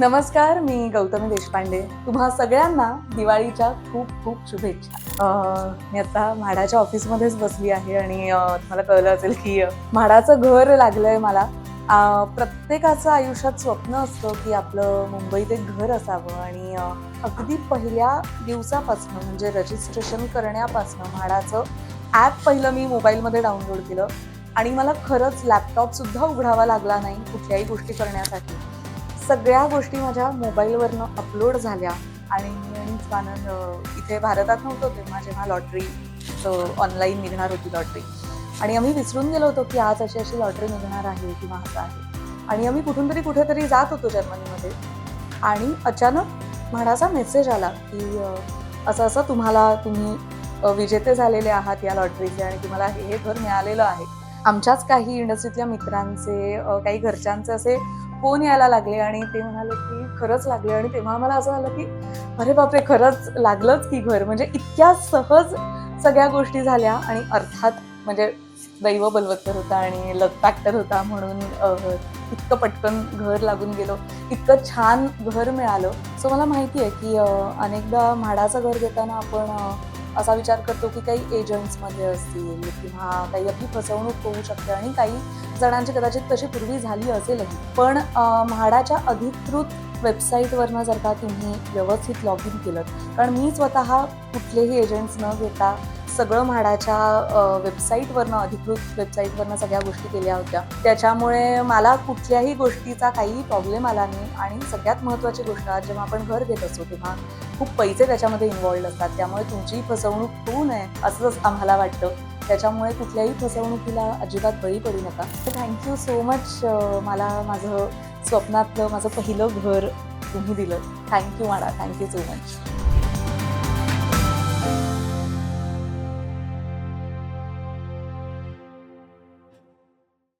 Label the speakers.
Speaker 1: नमस्कार मी गौतमी देशपांडे. तुम्हा सगळ्यांना दिवाळीच्या खूप खूप शुभेच्छा. मी आता म्हाडाच्या ऑफिसमध्येच बसली आहे आणि तुम्हाला कळलं असेल की म्हाडाचं घर लागलंय मला. प्रत्येकाचं आयुष्यात स्वप्न असतं की आपलं मुंबईत एक घर असावं आणि अगदी पहिल्या दिवसापासून म्हणजे रजिस्ट्रेशन करण्यापासून म्हाडाचं ॲप पहिलं मी मोबाईलमध्ये डाउनलोड केलं. आणि मला खरंच लॅपटॉपसुद्धा उघडावा लागला नाही कुठल्याही गोष्टी करण्यासाठी. सगळ्या गोष्टी माझ्या मोबाईलवरनं अपलोड झाल्या. आणि आणि आनंद इथे भारतात नव्हतो तेव्हा जेव्हा लॉटरी ऑनलाईन निघणार होती लॉटरी आणि आम्ही विसरून गेलो होतो की आज अशी अशी लॉटरी निघणार आहे किंवा असं आहे. आणि आम्ही कुठून तरी कुठेतरी जात होतो जर्मनीमध्ये. आणि अचानक म्हणाचा मेसेज आला की असं असं तुम्हाला तुम्ही विजेते झालेले आहात या लॉटरीचे आणि तुम्हाला हे हे घर मिळालेलं आहे. आमच्याच काही इंडस्ट्रीतल्या मित्रांचे काही घरच्यांचे असे फोन यायला लागले आणि ते म्हणाले की खरंच लागले आणि तेव्हा मला असं झालं की अरे बापरे खरंच लागलंच की घर. म्हणजे इतक्या सहज सगळ्या गोष्टी झाल्या आणि अर्थात म्हणजे दैव बलवत्तर होता आणि लक फॅक्टर होता म्हणून इतकं पटकन घर लागून गेलो इतकं छान घर मिळालं. सो मला माहिती आहे की अनेकदा म्हाडाचं घर घेताना आपण असा विचार करतो की काही एजंट्समध्ये असतील किंवा काही आपली फसवणूक होऊ शकते आणि काही जणांची कदाचित तशी पूर्वी झाली असेलही. पण म्हाडाच्या अधिकृत वेबसाईटवरनं जर का तुम्ही व्यवस्थित लॉग इन केलं कारण मी स्वतः कुठलेही एजंट्स न घेता सगळं म्हाडाच्या वेबसाईटवरनं अधिकृत वेबसाईटवरनं सगळ्या गोष्टी केल्या होत्या. त्याच्यामुळे मला कुठल्याही गोष्टीचा काही प्रॉब्लेम आला नाही. आणि सगळ्यात महत्त्वाची गोष्ट जेव्हा आपण घर घेत असतो तेव्हा खूप पैसे त्याच्यामध्ये इन्वॉल्ड असतात. त्यामुळे तुमची फसवणूक होऊ नये असंच आम्हाला वाटतं. त्याच्यामुळे कुठल्याही फसवणुकीला अजिबात बळी पडू नका. थँक्यू सो मच मला माझं स्वप्नातलं माझं पहिलं घर तुम्ही दिलं. Thank you MHADA thank you so much